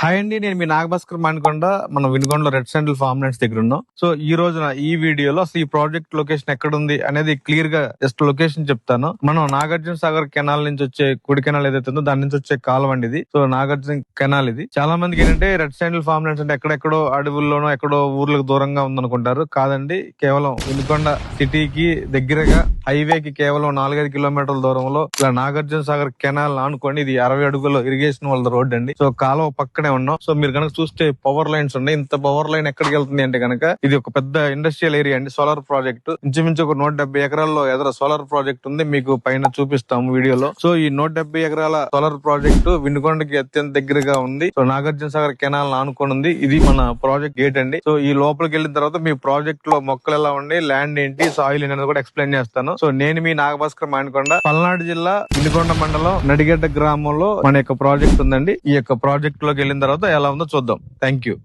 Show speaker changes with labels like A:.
A: Hi అండి నేను మీ నాగభాస్కర్ మానికొండ మనం వినుకొండలో రెడ్ శాండిల్ ఫార్మ్ ల్యాండ్స్ దగ్గర ఉన్నాం. సో ఈ రోజున ఈ వీడియోలో అసలు ఈ ప్రాజెక్ట్ లొకేషన్ ఎక్కడ ఉంది అనేది క్లియర్గా జస్ట్ లొకేషన్ చెప్తాను. మనం నాగార్జున సాగర్ కెనాల్ నుంచి వచ్చే కుడి కెనాల్ ఏదైతే ఉందో దాని నుంచి వచ్చే కాలం అండి ఇది. సో నాగార్జున కెనాల్ ఇది. చాలా మందికి ఏంటంటే రెడ్ శాండిల్ ఫార్మ్ ల్యాండ్స్ అంటే ఎక్కడెక్కడో అడవుల్లోనో ఎక్కడో ఊర్లకు దూరంగా ఉందనుకుంటారు. కాదండి కేవలం వినుకొండ సిటీకి దగ్గరగా హైవే కి కేవలం నాలుగైదు కిలోమీటర్ల దూరంలో ఇలా నాగార్జున సాగర్ కెనాల్ అనుకోండి ఇది అరవై అడుగుల ఇరిగేషన్ వాళ్ళ రోడ్ అండి. సో కాలువ పక్కనే ఉన్నాం. సో మీరు కనుక చూస్తే పవర్ లైన్స్ ఉన్నాయి. ఇంత పవర్ లైన్ ఎక్కడికి వెళ్తుంది అంటే కనుక ఇది ఒక పెద్ద ఇండస్ట్రియల్ ఏరియా అండి. సోలార్ ప్రాజెక్ట్ ఇంచుమించు ఒక నూట డెబ్బై ఎకరాల్లో ఎదుర సోలార్ ప్రాజెక్ట్ ఉంది. మీకు పైన చూపిస్తాము వీడియోలో. సో ఈ నూట డెబ్బై ఎకరాల సోలార్ ప్రాజెక్ట్ వినుకొండకి అత్యంత దగ్గరగా ఉంది. సో నాగార్జున సాగర్ కెనాల్ ఆనుకొని ఉంది. ఇది మన ప్రాజెక్ట్ గేట్ అండి. సో ఈ లోపలికి వెళ్ళిన తర్వాత మీ ప్రాజెక్ట్లో మొక్కలు ఎలా ఉండి ల్యాండ్ ఏంటి సాయిల్ ఏంటి అనేది కూడా ఎక్స్ప్లెయిన్ చేస్తాను. సో నేను మీ నాగభాస్కర్ మానకొండ పల్నాడు జిల్లా వినుకొండ మండలం నడిగడ్డ గ్రామంలో మన యొక్క ప్రాజెక్ట్ ఉందండి. ఈ యొక్క ప్రాజెక్ట్లోకి వెళ్ళిన తర్వాత ఎలా ఉందో చూద్దాం. Thank you